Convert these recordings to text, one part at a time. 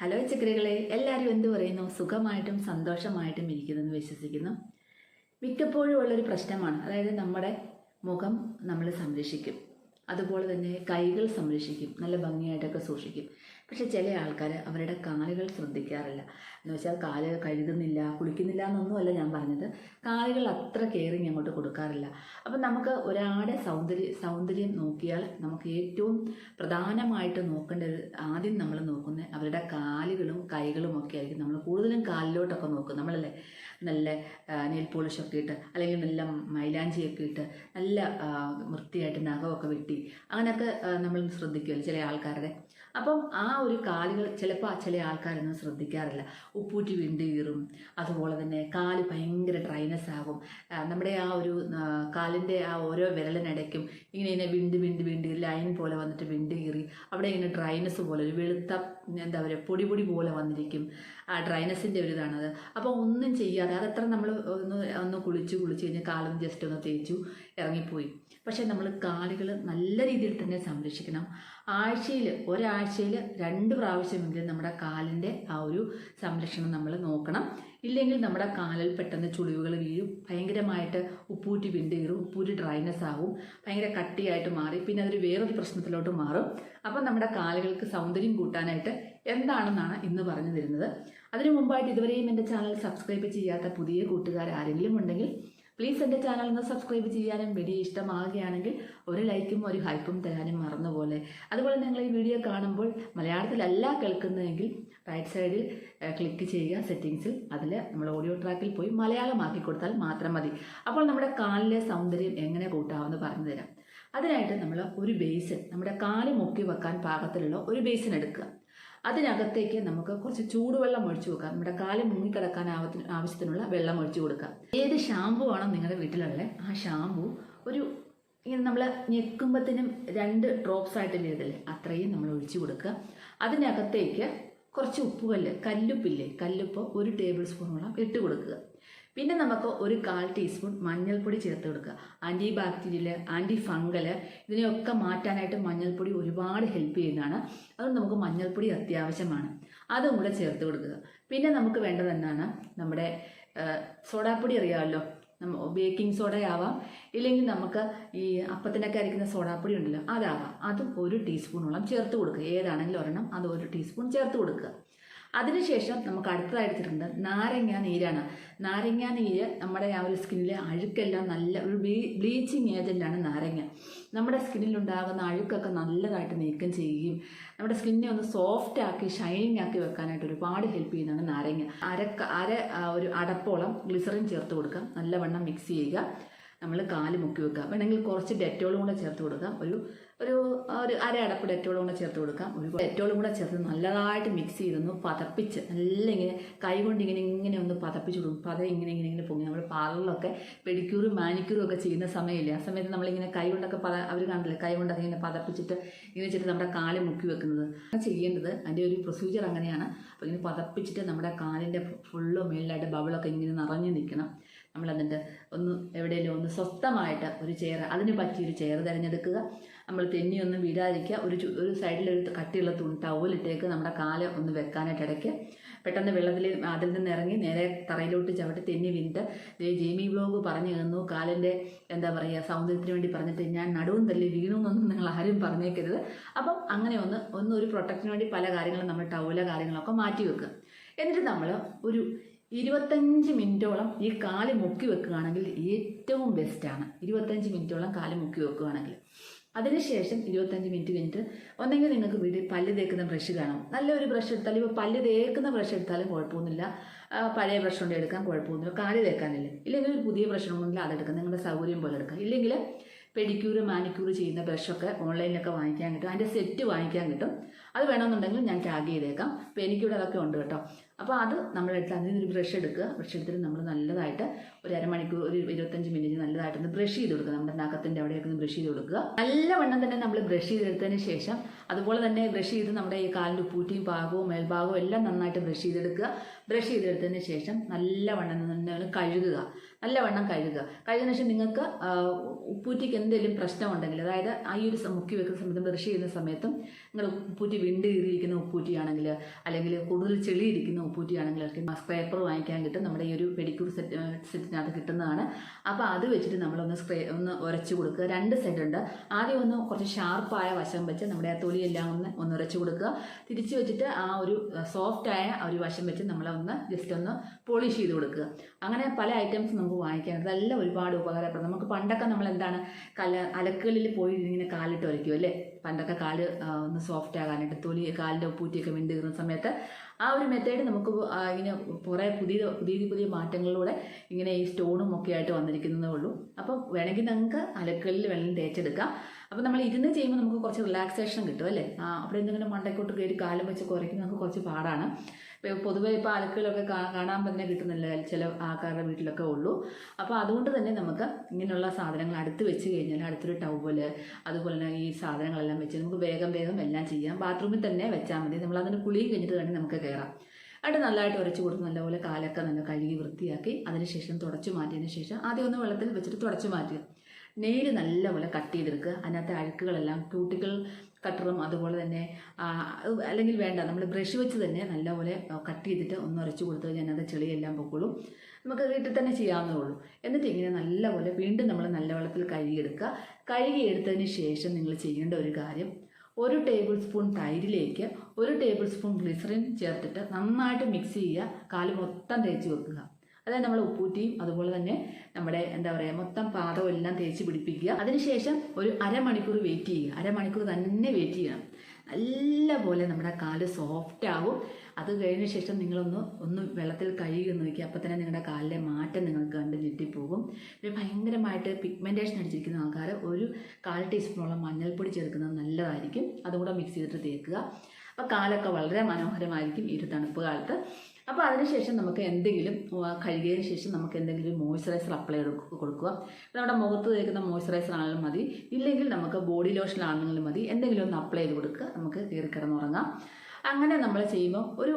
Hello ചിക്കറികളെ എല്ലാവരും എന്തു പറയുന്നു? സുഖമായിട്ടും സന്തോഷമായിട്ടും ഇരിക്കുന്നെന്ന് വിശ്വസിക്കുന്നു. മിക്കപ്പോഴും ഉള്ളൊരു പ്രശ്നമാണ്. അതായത് നമ്മുടെ മുഖം നമ്മൾ സംരക്ഷിക്കും. അതുപോലെ തന്നെ കൈകൾ സംരക്ഷിക്കും നല്ല ഭംഗിയായിട്ടൊക്കെ സൂക്ഷിക്കും. പക്ഷെ ചില ആൾക്കാർ അവരുടെ കാലുകൾ ശ്രദ്ധിക്കാറില്ല. എന്ന് വെച്ചാൽ കാൽ കഴുകുന്നില്ല കുളിക്കുന്നില്ല എന്നൊന്നുമല്ല ഞാൻ പറഞ്ഞത്. കാലുകൾ അത്ര കെയറിങ് അങ്ങോട്ട് കൊടുക്കാറില്ല. അപ്പം നമുക്ക് ഒരാളുടെ സൗന്ദര്യ സൗന്ദര്യം നോക്കിയാൽ നമുക്ക് ഏറ്റവും പ്രധാനമായിട്ട് നോക്കേണ്ട ഒരു ആദ്യം നമ്മൾ നോക്കുന്നത് അവരുടെ കാലുകളും കൈകളും ഒക്കെ ആയിരിക്കും. നമ്മൾ കൂടുതലും കാലിലോട്ടൊക്കെ നോക്കും നമ്മളല്ലേ? നല്ല നെയിൽ പോളിഷൊക്കെ ഇട്ട് അല്ലെങ്കിൽ നല്ല മൈലാഞ്ചിയൊക്കെ ഇട്ട് നല്ല വൃത്തിയായിട്ട് നഖമൊക്കെ വെട്ടി അങ്ങനെയൊക്കെ നമ്മൾ ശ്രദ്ധിക്കുമല്ലോ ചില ആൾക്കാരുടെ. അപ്പം ആ ഒരു കാലുകൾ ചിലപ്പോൾ ചില ആൾക്കാരൊന്നും ശ്രദ്ധിക്കാറില്ല. ഉപ്പൂറ്റി വിണ്ട് കീറും അതുപോലെ തന്നെ കാൽ ഭയങ്കര ഡ്രൈനസ് ആകും. നമ്മുടെ ആ ഒരു കാലിന്റെ ആ ഓരോ വിരലിനിടയ്ക്കും ഇങ്ങനെ ഇങ്ങനെ വിണ്ട് വിണ്ട് വിണ്ട് ലൈൻ പോലെ വന്നിട്ട് വിണ്ട് കീറി അവിടെ ഇങ്ങനെ ഡ്രൈനസ് പോലെ ഒരു വെളുത്ത എന്താ പറയുക പൊടി പൊടി പോലെ വന്നിരിക്കും. ആ ഡ്രൈനസിന്റെ ഒരു ഇതാണത് അപ്പോൾ ഒന്നും ചെയ്യാതെ അതത്ര നമ്മൾ ഒന്ന് ഒന്ന് കുളിച്ചു കുളിച്ച് കഴിഞ്ഞ് കാലൊന്ന് ജസ്റ്റ് ഒന്ന് തേച്ചു ഇറങ്ങിപ്പോയി. പക്ഷേ നമ്മൾ കാലുകൾ നല്ല രീതിയിൽ തന്നെ സംരക്ഷിക്കണം. ആഴ്ചയിൽ ഒരാഴ്ചയിൽ രണ്ട് പ്രാവശ്യമെങ്കിലും നമ്മുടെ കാലിന്റെ ആ ഒരു സംരക്ഷണം നമ്മൾ നോക്കണം. ഇല്ലെങ്കിൽ നമ്മുടെ കാലിൽ പെട്ടെന്ന് ചുളിവുകൾ വീഴും. ഭയങ്കരമായിട്ട് ഉപ്പൂറ്റി വിണ്ടേറും ഉപ്പൂറ്റി ഡ്രൈനസ് ആകും ഭയങ്കര കട്ടിയായിട്ട് മാറി പിന്നെ അതൊരു വേറൊരു പ്രശ്നത്തിലോട്ട് മാറും. അപ്പം നമ്മുടെ കാലുകൾക്ക് സൗന്ദര്യം കൂട്ടാനായിട്ട് എന്താണെന്നാണ് ഇന്ന് പറഞ്ഞു തരുന്നത്. അതിനു മുമ്പായിട്ട് ഇതുവരെയും എന്റെ ചാനൽ സബ്സ്ക്രൈബ് ചെയ്യാത്ത പുതിയ കൂട്ടുകാർ ആരെങ്കിലും ഉണ്ടെങ്കിൽ പ്ലീസ് എന്റെ ചാനൽ ഒന്ന് സബ്സ്ക്രൈബ് ചെയ്യാനും വീഡിയോ ഇഷ്ടമാകുകയാണെങ്കിൽ ഒരു ലൈക്കും ഒരു ഹൈപ്പും തരാനും മറന്നുപോലെ. അതുപോലെ നിങ്ങൾ ഈ വീഡിയോ കാണുമ്പോൾ മലയാളത്തിലല്ല കേൾക്കുന്നതെങ്കിൽ റൈറ്റ് സൈഡിൽ ക്ലിക്ക് ചെയ്യുക സെറ്റിങ്സിൽ അതിൽ നമ്മൾ ഓഡിയോ ട്രാക്കിൽ പോയി മലയാളമാക്കി കൊടുത്താൽ മാത്രം മതി. അപ്പോൾ നമ്മുടെ കാലിലെ സൗന്ദര്യം എങ്ങനെ കൂട്ടാമെന്ന് പറഞ്ഞു തരാം. അതിനായിട്ട് നമ്മൾ ഒരു ബേസിൻ നമ്മുടെ കാൽ മുക്കി വെക്കാൻ പാകത്തിലുള്ള ഒരു ബേസിൻ എടുക്കുക. അതിനകത്തേക്ക് നമുക്ക് കുറച്ച് ചൂടുവെള്ളം ഒഴിച്ചു കൊടുക്കാം. നമ്മുടെ കാൽ മുങ്ങിക്കിടക്കാൻ ആവത്തിന് ആവശ്യത്തിനുള്ള വെള്ളം ഒഴിച്ചു കൊടുക്കാം ഏത് ഷാമ്പു ആണോ നിങ്ങളുടെ വീട്ടിലുള്ളത് ആ ഷാമ്പു ഒരു ഇങ്ങനെ നമ്മൾ ഞെക്കുമ്പത്തിനും രണ്ട് ഡ്രോപ്സ് ആയിട്ട് വീതല്ലേ അത്രയും നമ്മൾ ഒഴിച്ചു കൊടുക്കുക. അതിനകത്തേക്ക് കുറച്ച് ഉപ്പുകല്ല് കല്ലുപ്പില്ലേ? കല്ലുപ്പ് ഒരു ടേബിൾ സ്പൂണോളം ഇട്ട് കൊടുക്കുക. പിന്നെ നമുക്ക് ഒരു കാൽ ടീസ്പൂൺ മഞ്ഞൾപ്പൊടി ചേർത്ത് കൊടുക്കുക. ആന്റി ബാക്ടീരിയൽ ആന്റി ഫംഗൽ ഇതിനെയൊക്കെ മാറ്റാനായിട്ട് മഞ്ഞൾപ്പൊടി ഒരുപാട് ഹെൽപ്പ് ചെയ്യുന്നതാണ്. അതുകൊണ്ട് നമുക്ക് മഞ്ഞൾപ്പൊടി അത്യാവശ്യമാണ്. അതും കൂടെ ചേർത്ത് കൊടുക്കുക. പിന്നെ നമുക്ക് വേണ്ടത് എന്താണ്? നമ്മുടെ സോഡാപ്പൊടി അറിയാമല്ലോ? ബേക്കിംഗ് സോഡയാവാം ഇല്ലെങ്കിൽ നമുക്ക് ഈ അപ്പത്തിനൊക്കെ അരിക്കുന്ന സോഡാപ്പൊടി ഉണ്ടല്ലോ അതാവാം. അതും ഒരു ടീസ്പൂണോളം ചേർത്ത് കൊടുക്കുക. ഏതാണെങ്കിലും ഒരെണ്ണം അത് ഒരു ടീസ്പൂൺ ചേർത്ത് കൊടുക്കുക. അതിനുശേഷം നമുക്ക് അടുത്തതായിട്ടുണ്ട് നാരങ്ങ നീരാണ്. നാരങ്ങ നീര് നമ്മുടെ ആ ഒരു സ്കിന്നിലെ അഴുക്കെല്ലാം നല്ല ഒരു ബ്ലീച്ചിങ് ഏജന്റാണ് നാരങ്ങ. നമ്മുടെ സ്കിന്നിലുണ്ടാകുന്ന അഴുക്കൊക്കെ നല്ലതായിട്ട് നീക്കം ചെയ്യുകയും നമ്മുടെ സ്കിന്നെ ഒന്ന് സോഫ്റ്റ് ആക്കി ഷൈനിങ് ആക്കി വെക്കാനായിട്ട് ഒരുപാട് ഹെൽപ്പ് ചെയ്യുന്നതാണ് നാരങ്ങ. അര അര ഒരു അടപ്പോളം ഗ്ലിസറിൻ ചേർത്ത് കൊടുക്കാം. നല്ലവണ്ണം മിക്സ് ചെയ്യുക. നമ്മൾ കാൽ മുക്കി വെക്കുക. വേണമെങ്കിൽ കുറച്ച് ഡെറ്റോളും കൂടെ ചേർത്ത് കൊടുക്കാം. ഒരു ഒരു ഒരു അര അടപ്പ് ഡെറ്റോളും കൂടെ ചേർത്ത് കൊടുക്കാം. ഒരു ഡെറ്റോളും കൂടെ ചേർത്ത് നല്ലതായിട്ട് മിക്സ് ചെയ്തൊന്ന് പതപ്പിച്ച് നല്ല ഇങ്ങനെ കൈ കൊണ്ട് ഇങ്ങനെ ഇങ്ങനെ ഒന്ന് പതപ്പിച്ച് കൊടുക്കും. പത ഇങ്ങനെ ഇങ്ങനെ ഇങ്ങനെ പൊങ്ങി. നമ്മൾ പാർലറിലൊക്കെ പെഡിക്യൂറും മാനിക്യൂറും ഒക്കെ ചെയ്യുന്ന സമയമില്ലേ ആ സമയത്ത് നമ്മളിങ്ങനെ കൈ കൊണ്ടൊക്കെ പത അവർ കണ്ടില്ലേ കൈ കൊണ്ടൊക്കെ ഇങ്ങനെ പതപ്പിച്ചിട്ട് ഇങ്ങനെ വെച്ചിട്ട് നമ്മുടെ കാൽ മുക്കി വെക്കുന്നത്. ചെയ്യേണ്ടത് അതിന്റെ ഒരു പ്രൊസീജിയർ അങ്ങനെയാണ്. അപ്പോൾ ഇങ്ങനെ പതപ്പിച്ചിട്ട് നമ്മുടെ കാലിന്റെ ഫുള്ള് മേളിലായിട്ട് ബബിളൊക്കെ ഇങ്ങനെ നിറഞ്ഞു നിൽക്കണം. നമ്മൾ എന്നിട്ട് ഒന്ന് എവിടെയെങ്കിലും ഒന്ന് സ്വസ്ഥമായിട്ട് ഒരു ചെയർ അതിന് പറ്റിയൊരു ചെയർ തിരഞ്ഞെടുക്കുക. നമ്മൾ തെന്നിയൊന്നും വീഴാതിരിക്കുക ഒരു ഒരു സൈഡിലൊരു കട്ടിയുള്ള തുണി ടവലിട്ടേക്ക് നമ്മുടെ കാൽ ഒന്ന് വെക്കാനായിട്ട് ഇടയ്ക്ക്. പെട്ടെന്ന് വെള്ളത്തിൽ അതിൽ നിന്ന് ഇറങ്ങി നേരെ തറയിലോട്ട് ചവിട്ടി തെന്നി വീണിട്ട് ദേ ജെയ്മി ബ്ലോഗ് പറഞ്ഞു തന്നു. കാലിന്റെ എന്താ പറയുക സൗന്ദര്യത്തിന് വേണ്ടി പറഞ്ഞിട്ട് ഞാൻ നടുവും തല്ലി വീണു എന്നൊന്നും നിങ്ങൾ ആരും പറഞ്ഞേക്കരുത്. അപ്പം അങ്ങനെ ഒന്ന് ഒന്ന് ഒരു പ്രൊട്ടക്ഷന് വേണ്ടി പല കാര്യങ്ങളും നമ്മൾ ടവല കാര്യങ്ങളൊക്കെ മാറ്റി വെക്കുക. എന്നിട്ട് നമ്മൾ ഒരു ഇരുപത്തഞ്ച് മിനിറ്റോളം ഈ കാൽ മുക്കി വെക്കുകയാണെങ്കിൽ ഏറ്റവും ബെസ്റ്റാണ് ഇരുപത്തഞ്ച് മിനിറ്റോളം കാൽ മുക്കി വെക്കുകയാണെങ്കിൽ. അതിനുശേഷം ഇരുപത്തഞ്ച് മിനിറ്റ് കഴിഞ്ഞിട്ട് ഒന്നെങ്കിൽ നിങ്ങൾക്ക് വീട്ടിൽ പല്ല് തേക്കുന്ന ബ്രഷ് കാണാം. നല്ലൊരു ബ്രഷ് എടുത്താലും ഇപ്പോൾ പല്ല് തേക്കുന്ന ബ്രഷ് എടുത്താലും കുഴപ്പമൊന്നുമില്ല. പഴയ ബ്രഷ് കൊണ്ട് എടുക്കാൻ കുഴപ്പമൊന്നുമില്ല. കാൽ തേക്കാനില്ല. ഇല്ലെങ്കിൽ ഒരു പുതിയ ബ്രഷ് ഉണ്ടെങ്കിൽ അതെടുക്കാം നിങ്ങളുടെ സൗകര്യം പോലെ എടുക്കാം. ഇല്ലെങ്കിൽ പെഡിക്യൂർ മാനിക്യൂർ ചെയ്യുന്ന ബ്രഷൊക്കെ ഓൺലൈനിലൊക്കെ വാങ്ങിക്കാൻ കിട്ടും. അതിന്റെ സെറ്റ് വാങ്ങിക്കാൻ കിട്ടും. അത് വേണമെന്നുണ്ടെങ്കിൽ ഞാൻ ടാഗ് ചെയ്തേക്കാം. അപ്പോൾ എനിക്കിവിടെ അതൊക്കെ ഉണ്ട് കേട്ടോ. അപ്പോൾ അത് നമ്മളെടുത്ത് അതിൽ നിന്നൊരു ബ്രഷ് എടുക്കുക. ബ്രഷ് എടുത്തിട്ട് നമ്മൾ നല്ലതായിട്ട് ഒരു അരമണിക്കൂർ ഒരു ഇരുപത്തഞ്ച് മിനിറ്റ് നല്ലതായിട്ടൊന്ന് ബ്രഷ് ചെയ്ത് കൊടുക്കുക. നമ്മുടെ നഖത്തിന്റെ അവിടെയൊക്കെ ഒന്ന് ബ്രഷ് ചെയ്ത് കൊടുക്കുക. നല്ല വണ്ണം തന്നെ നമ്മൾ ബ്രഷ് ചെയ്തെടുത്തതിന് ശേഷം അതുപോലെ തന്നെ ബ്രഷ് ചെയ്ത് നമ്മുടെ ഈ കാലിന്റെ ഉപ്പൂറ്റിയും ഭാഗവും മേൽഭാഗവും എല്ലാം നന്നായിട്ട് ബ്രഷ് ചെയ്തെടുക്കുക. ബ്രഷ് ചെയ്തെടുത്തതിന് ശേഷം നല്ലവണ്ണം തന്നെ ഒന്ന് കഴുകുക. നല്ലവണ്ണം കഴുകുക. കഴുകുന്ന ശേഷം നിങ്ങൾക്ക് ഉപ്പൂറ്റിക്ക് എന്തെങ്കിലും പ്രശ്നമുണ്ടെങ്കിൽ അതായത് ആ ഒരു മുക്കി വെക്കുന്ന സമയത്ത് ബ്രഷ് ചെയ്യുന്ന സമയത്തും നിങ്ങൾ ഉപ്പൂറ്റി വിണ്ട് കീറിയിരിക്കുന്ന ഉപ്പൂറ്റിയാണെങ്കിൽ അല്ലെങ്കിൽ കൂടുതൽ ചെളിയിരിക്കുന്ന ഉപ്പൂറ്റിയാണെങ്കിൽ സ്ക്രേപ്പർ വാങ്ങിക്കാൻ കിട്ടും. നമ്മുടെ ഈ ഒരു പെഡിക്യൂർ സെറ്റ് സെറ്റിനകത്ത് കിട്ടുന്നതാണ്. അപ്പോൾ അത് വെച്ചിട്ട് നമ്മളൊന്ന് സ്ക്രേ ഒന്ന് ഉരച്ചു കൊടുക്കുക. രണ്ട് സൈഡ് ഉണ്ട്. ആദ്യം ഒന്ന് കുറച്ച് ഷാർപ്പായ വശം വെച്ച് നമ്മുടെ ആ തൊലിയെല്ലാം ഒന്ന് ഒന്ന് ഉരച്ചു കൊടുക്കുക. തിരിച്ചു വെച്ചിട്ട് ആ ഒരു സോഫ്റ്റായ ഒരു വശം വെച്ച് നമ്മളൊന്ന് ജസ്റ്റ് ഒന്ന് പോളിഷ് ചെയ്ത് കൊടുക്കുക. അങ്ങനെ പല ഐറ്റംസ് നമുക്ക് വാങ്ങിക്കാനുണ്ട് അതെല്ലാം ഒരുപാട് ഉപകാരപ്പെടും. നമുക്ക് പണ്ടൊക്കെ നമ്മൾ എന്താണ് കല അലക്കുകളിൽ പോയി ഇങ്ങനെ കാലിട്ട് വരയ്ക്കും അല്ലേ? പണ്ടൊക്കെ കാൽ ഒന്ന് സോഫ്റ്റ് ആകാനായിട്ട് തൊലി കാലിന്റെ ഉപ്പൂറ്റിയൊക്കെ വിണ്ട് കീറുന്ന സമയത്ത് ആ ഒരു മെത്തേഡ് നമുക്ക് ഇങ്ങനെ കുറേ പുതിയ പുതിയ പുതിയ മാറ്റങ്ങളിലൂടെ ഇങ്ങനെ ഈ സ്റ്റോണും ഒക്കെ ആയിട്ട് വന്നിരിക്കുന്നതേ ഉള്ളൂ. അപ്പോൾ വേണമെങ്കിൽ നമുക്ക് അലക്കുകളിൽ വെള്ളം തേച്ചെടുക്കാം. അപ്പോൾ നമ്മൾ ഇരുന്ന് ചെയ്യുമ്പോൾ നമുക്ക് കുറച്ച് റിലാക്സേഷൻ കിട്ടും അല്ലേ? അവിടെ എന്തെങ്കിലും മണ്ടക്കോട്ട് കയറി കാലം വെച്ച് കുറയ്ക്കുന്നത് നമുക്ക് കുറച്ച് പാടാണ്. പൊതുവേ ഇപ്പോൾ അലക്കുകളൊക്കെ കാണാൻ തന്നെ കിട്ടുന്നില്ല ചില ആൾക്കാരുടെ വീട്ടിലൊക്കെ ഉള്ളൂ. അപ്പോൾ അതുകൊണ്ട് തന്നെ നമുക്ക് ഇങ്ങനെയുള്ള സാധനങ്ങൾ അടുത്ത് വെച്ച് കഴിഞ്ഞാൽ അടുത്തൊരു ടവൽ അതുപോലെ തന്നെ ഈ സാധനങ്ങളെല്ലാം വെച്ച് നമുക്ക് വേഗം വേഗം എല്ലാം ചെയ്യാം. ബാത്റൂമിൽ തന്നെ വെച്ചാൽ മതി. നമ്മൾ അതിന് കുളി കഴിഞ്ഞിട്ട് തന്നെ നമുക്ക് കയറാം അവിടെ നല്ലതായിട്ട് ഉരച്ച് കൊടുത്ത് നല്ലപോലെ കാലൊക്കെ നല്ല കഴുകി വൃത്തിയാക്കി അതിനുശേഷം തുടച്ചു മാറ്റിയതിന് ശേഷം ആദ്യം ഒന്ന് വെള്ളത്തിൽ വെച്ചിട്ട് തുടച്ചു മാറ്റുക. നെയിൽ നല്ലപോലെ കട്ട് ചെയ്തെടുക്കുക. അതിനകത്തെ അഴുക്കുകളെല്ലാം ക്യൂട്ടിക്കൽ കട്ടറും അതുപോലെ തന്നെ അല്ലെങ്കിൽ വേണ്ട നമ്മൾ ബ്രഷ് വെച്ച് തന്നെ നല്ലപോലെ കട്ട് ചെയ്തിട്ട് ഒന്ന് ഉരച്ച് കൊടുത്തു കഴിഞ്ഞാൽ അത് ചെളിയെല്ലാം പൊക്കോളും. നമുക്ക് വീട്ടിൽ തന്നെ ചെയ്യാവുന്നേ ഉള്ളൂ. എന്നിട്ട് ഇങ്ങനെ നല്ലപോലെ വീണ്ടും നമ്മൾ നല്ല വെള്ളത്തിൽ കഴുകിയെടുക്കുക. കഴുകിയെടുത്തതിന് ശേഷം നിങ്ങൾ ചെയ്യേണ്ട ഒരു കാര്യം ഒരു ടേബിൾ സ്പൂൺ തൈരിലേക്ക് ഒരു ടേബിൾ സ്പൂൺ ഗ്ലിസറിൻ ചേർത്തിട്ട് നന്നായിട്ട് മിക്സ് ചെയ്യുക. കാൽ മൊത്തം തേച്ച് വെക്കുക. അതായത് നമ്മൾ ഉപ്പൂറ്റിയും അതുപോലെ തന്നെ നമ്മുടെ എന്താ പറയുക മൊത്തം പാദവും എല്ലാം തേച്ച് പിടിപ്പിക്കുക. അതിനുശേഷം ഒരു അരമണിക്കൂർ വെയിറ്റ് ചെയ്യുക. അരമണിക്കൂർ തന്നെ വെയിറ്റ് ചെയ്യണം. നല്ല പോലെ നമ്മുടെ കാൽ സോഫ്റ്റ് ആവും. അത് കഴിഞ്ഞ ശേഷം നിങ്ങളൊന്ന് ഒന്ന് വെള്ളത്തിൽ കഴുകി നോക്കി അപ്പോൾ തന്നെ നിങ്ങളുടെ കാലിലെ മാറ്റം നിങ്ങൾക്ക് കണ്ട് ഞെട്ടിപ്പോകും. പിന്നെ ഭയങ്കരമായിട്ട് പിഗ്മെന്റേഷൻ അടിച്ചിരിക്കുന്ന ആൾക്കാർ ഒരു കാൽ ടീസ്പൂണോളം മഞ്ഞൾപ്പൊടി ചേർക്കുന്നത് നല്ലതായിരിക്കും. അതും കൂടെ മിക്സ് ചെയ്തിട്ട് തേക്കുക. അപ്പോൾ കാലൊക്കെ വളരെ മനോഹരമായിരിക്കും ഈ ഒരു തണുപ്പ് കാലത്ത്. അപ്പോൾ അതിനുശേഷം നമുക്ക് എന്തെങ്കിലും കഴുകിയതിന് ശേഷം നമുക്ക് എന്തെങ്കിലും മോയ്സ്ചറൈസർ അപ്ലൈ കൊടുക്കുക. നമ്മുടെ മുഖത്ത് തേക്കുന്ന മോയ്സ്ചറൈസർ ആണെങ്കിലും മതി. ഇല്ലെങ്കിൽ നമുക്ക് ബോഡി ലോഷൻ ആണെങ്കിലും മതി. എന്തെങ്കിലും ഒന്ന് അപ്ലൈ ചെയ്ത് കൊടുക്കുക. നമുക്ക് കയറി കിടന്നുറങ്ങാം. അങ്ങനെ നമ്മൾ ചെയ്യുമ്പോൾ ഒരു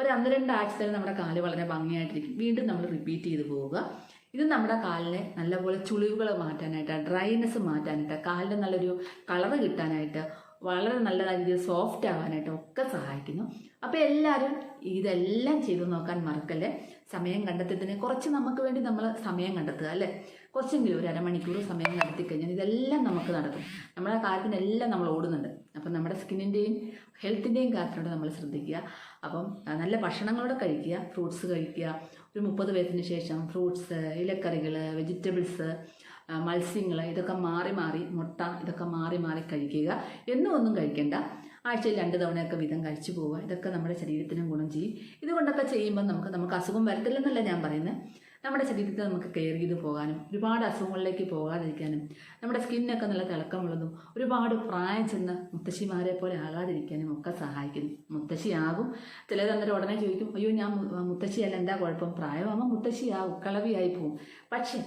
ഒരു ഒന്ന് രണ്ടാഴ്ച തന്നെ നമ്മുടെ കാൽ വളരെ ഭംഗിയായിട്ടിരിക്കും. വീണ്ടും നമ്മൾ റിപ്പീറ്റ് ചെയ്ത് പോവുക. ഇത് നമ്മുടെ കാലിനെ നല്ലപോലെ ചുളിവുകൾ മാറ്റാനായിട്ട് ഡ്രൈനെസ് മാറ്റാനായിട്ട് കാലിന് നല്ലൊരു കളറ് കിട്ടാനായിട്ട് വളരെ നല്ല രീതിയിൽ സോഫ്റ്റ് ആവാനായിട്ട് ഒക്കെ സഹായിക്കുന്നു. അപ്പോൾ എല്ലാവരും ഇതെല്ലാം ചെയ്തു നോക്കാൻ മറക്കല്ലേ? സമയം കണ്ടെത്തിയതിന് കുറച്ച് നമുക്ക് വേണ്ടി നമ്മൾ സമയം കണ്ടെത്തുക അല്ലേ? കുറച്ചെങ്കിലും ഒരു അരമണിക്കൂർ സമയം കണ്ടെത്തി കഴിഞ്ഞാൽ ഇതെല്ലാം നമുക്ക് നടക്കും. നമ്മുടെ കാര്യത്തിനെല്ലാം നമ്മൾ ഓടുന്നുണ്ട്. അപ്പം നമ്മുടെ സ്കിന്നിന്റെയും ഹെൽത്തിന്റെയും കാര്യത്തിനോട് നമ്മൾ ശ്രദ്ധിക്കുക. അപ്പം നല്ല ഭക്ഷണങ്ങളോടെ കഴിക്കുക ഫ്രൂട്ട്സ് കഴിക്കുക ഒരു മുപ്പത് വയസ്സിന് ശേഷം ഫ്രൂട്ട്സ് ഇലക്കറികൾ വെജിറ്റബിൾസ് മത്സ്യങ്ങൾ ഇതൊക്കെ മാറി മാറി മുട്ട ഇതൊക്കെ മാറി മാറി കഴിക്കുക. എന്നും ഒന്നും കഴിക്കേണ്ട. ആഴ്ചയിൽ രണ്ട് തവണയൊക്കെ വീതം കഴിച്ചു പോവുക. ഇതൊക്കെ നമ്മുടെ ശരീരത്തിനും ഗുണം ചെയ്യും. ഇതുകൊണ്ടൊക്കെ ചെയ്യുമ്പോൾ നമുക്ക് നമുക്ക് അസുഖം വരത്തില്ലെന്നല്ല ഞാൻ പറയുന്നത്. നമ്മുടെ ശരീരത്തിൽ നമുക്ക് കെയർ ചെയ്ത് പോകാനും ഒരുപാട് അസുഖങ്ങളിലേക്ക് പോകാതിരിക്കാനും നമ്മുടെ സ്കിന്നൊക്കെ നല്ല തിളക്കമുള്ളതും ഒരുപാട് പ്രായം ചെന്ന് മുത്തശ്ശിമാരെ പോലെ ആകാതിരിക്കാനും ഒക്കെ സഹായിക്കുന്നു. മുത്തശ്ശിയാകും. ചിലത് അന്നേരം ഉടനെ ചോദിക്കും അയ്യോ ഞാൻ മുത്തശ്ശിയല്ല എന്താ കുഴപ്പം? പ്രായമാകുമ്പോൾ മുത്തശ്ശിയാകും കളവിയായി പോകും പക്ഷേ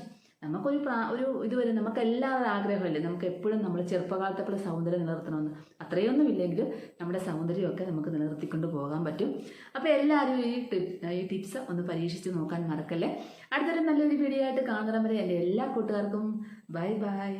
നമുക്കൊരു പ്രാ ഒരു ഇതുവരെ നമുക്ക് എല്ലാവരും ആഗ്രഹമല്ലേ? നമുക്ക് എപ്പോഴും നമ്മൾ ചെറുപ്പകാലത്തെ സൗന്ദര്യം നിലനിർത്തണമെന്ന്. അത്രയൊന്നും ഇല്ലെങ്കിൽ നമ്മുടെ സൗന്ദര്യമൊക്കെ നമുക്ക് നിലനിർത്തിക്കൊണ്ട് പോകാൻ പറ്റും. അപ്പോൾ എല്ലാവരും ഈ ടിപ്പ് ഈ ടിപ്സ് ഒന്ന് പരീക്ഷിച്ച് നോക്കാൻ മറക്കല്ലേ? അടുത്തൊരു നല്ലൊരു വീഡിയോ ആയിട്ട് കാണുന്ന വരെ എന്റെ എല്ലാ കൂട്ടുകാർക്കും ബൈ ബൈ.